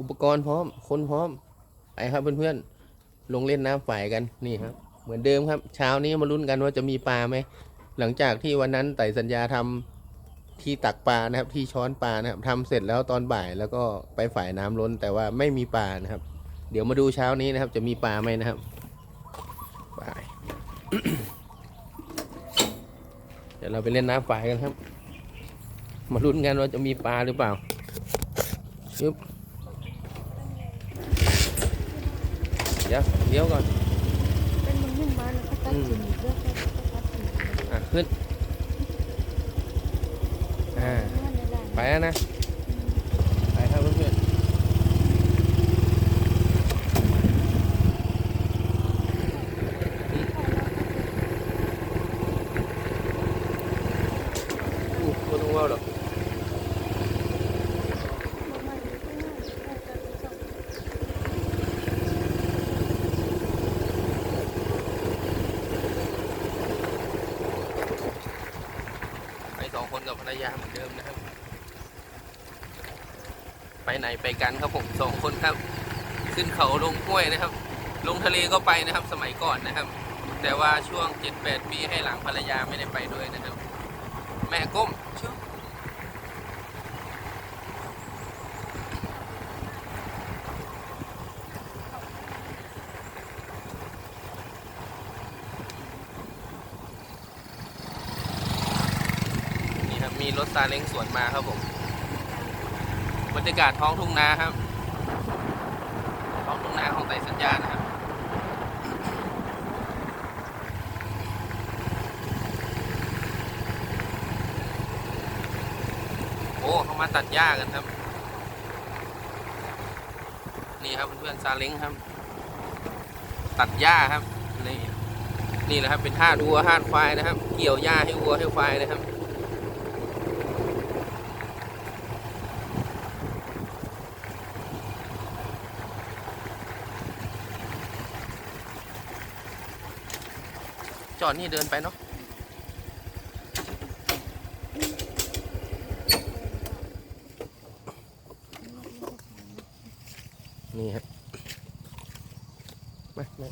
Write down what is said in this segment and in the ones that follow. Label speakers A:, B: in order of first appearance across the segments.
A: อุปกรณ์พร้อม คนพร้อม ไปครับเพื่อนๆ ลงเล่นน้ำฝ่ายกันนี่ครับ เหมือนเดิมครับ เช้านี้มาลุ้นกันว่าจะมีปลาไหม หลังจากที่วันนั้นไต่สัญญาทำที่ตักปลานะครับ ที่ช้อนปลานะครับทำเสร็จแล้วตอนบ่ายแล้วก็ไปฝ่ายน้ำล้นแต่ว่าไม่มีปลานะครับ เดี๋ยวมาดูเช้านี้นะครับ จะมีปลาไหมนะครับไปเดี๋ยวเราไปเล่นน้ำฝ่ายกันครับ มาลุ้นกันว่าจะมีปลาหรือเปล่ายึบ เดี๋ยวเดี๋ยวก่อน
B: เป็นมันนึ่งมาแล้วก็ตัดสินเลือกก็ตัดสิน
A: อะขึ้น อ่า
B: ว่าในร้าน
A: ไปแล้วนะ ไปครับเพื่อนๆอู้ไม่ สองคนกับภรรยาเหมือนเดิมนะครับ ไปไหนไปกันครับผมสองคนครับ ขึ้นเขาลงห้วยนะครับ ลงทะเลก็ไปนะครับสมัยก่อนนะครับ แต่ว่าช่วงเจ็ดแปดปีให้หลังภรรยาไม่ได้ไปด้วยนะครับ แม่ก้มชิ รถซาเล้งสวนมาครับผมบรรยากาศท้องทุ่งนาครับ ท้องทุ่งนาของไต่สัญญานะครับโอ้เขามาตัดหญ้ากันครับ นี่ครับเพื่อนๆซาเล้งครับ ตัดหญ้าครับนี่นี่แหละครับเป็นท่าวัวท่าควายนะครับ เกี่ยวหญ้าให้วัวให้ควายนะครับ จอดนี่เดินไปเนาะนี่ครับมามา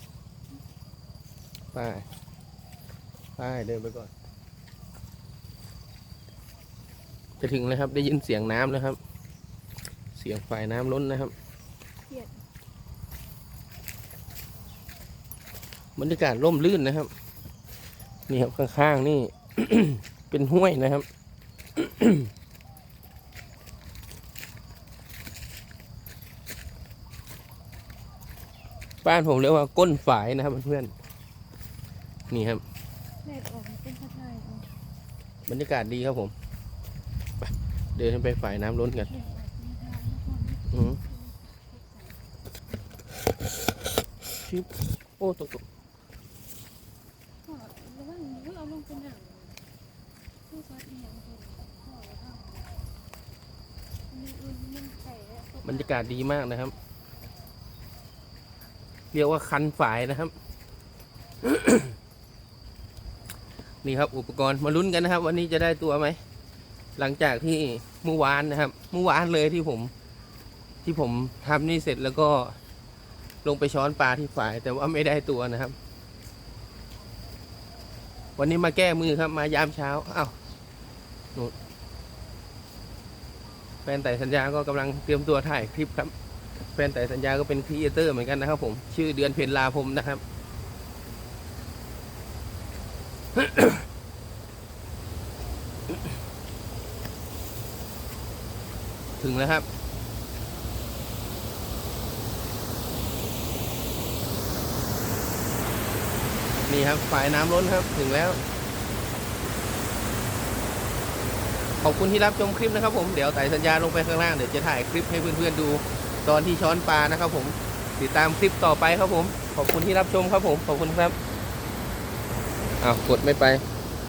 A: ไปไปเดินไปก่อน จะถึงแล้วครับได้ยินเสียงน้ำแล้วครับ เสียงฝ่ายน้ำล้นนะครับบรรยากาศร่มรื่นนะครับ นี่ครับข้างๆนี่ เป็นห้วยนะครับ บ้านผมเรียกว่าก้นฝายนะครับเพื่อนๆนี่ครับ
B: แรกออกเป็นข้าวไทย
A: บรรยากาศดีครับผมไปเดินไปฝ่ายน้ำล้นกัน
B: เด็กออกในทางนคร
A: อือชิบโอ้ตกตก
B: พ่อ วังมือเอาลงเป็นหนังผู้ซอสอีหยังตัวพ่อระวังมีอื่นมันไก่แล้ว
A: บรรยากาศดีมากนะครับ เรียกว่าคันฝายนะครับ นี่ครับอุปกรณ์มาลุ้นกันนะครับ วันนี้จะได้ตัวไหม หลังจากที่เมื่อวานนะครับ เมื่อวานเลยที่ผม ที่ผมทำนี่เสร็จแล้วก็ลงไปช้อนปลาที่ฝาย แต่ว่าไม่ได้ตัวนะครับ วันนี้มาแก้มือครับ มายามเช้าอ้าวนูแฟนไต่สัญญาก็กำลังเตรียมตัวถ่ายคลิปครับ แฟนไต่สัญญาก็เป็นครีเอเตอร์เหมือนกันนะครับผม ชื่อเดือนเพนลาพมนะครับ ถึงแล้วครับ นี่ครับฝ่ายน้ำล้นครับถึงแล้ว ขอบคุณที่รับชมคลิปนะครับผมเดี๋ยวไต่สัญญาลงไปข้างล่างเดี๋ยวจะถ่ายคลิปให้เพื่อนๆดูตอนที่ช้อนปลานะครับผมติดตามคลิปต่อไปครับผม ขอบคุณที่รับชมครับผม ขอบคุณครับอ้าวกดไม่ไป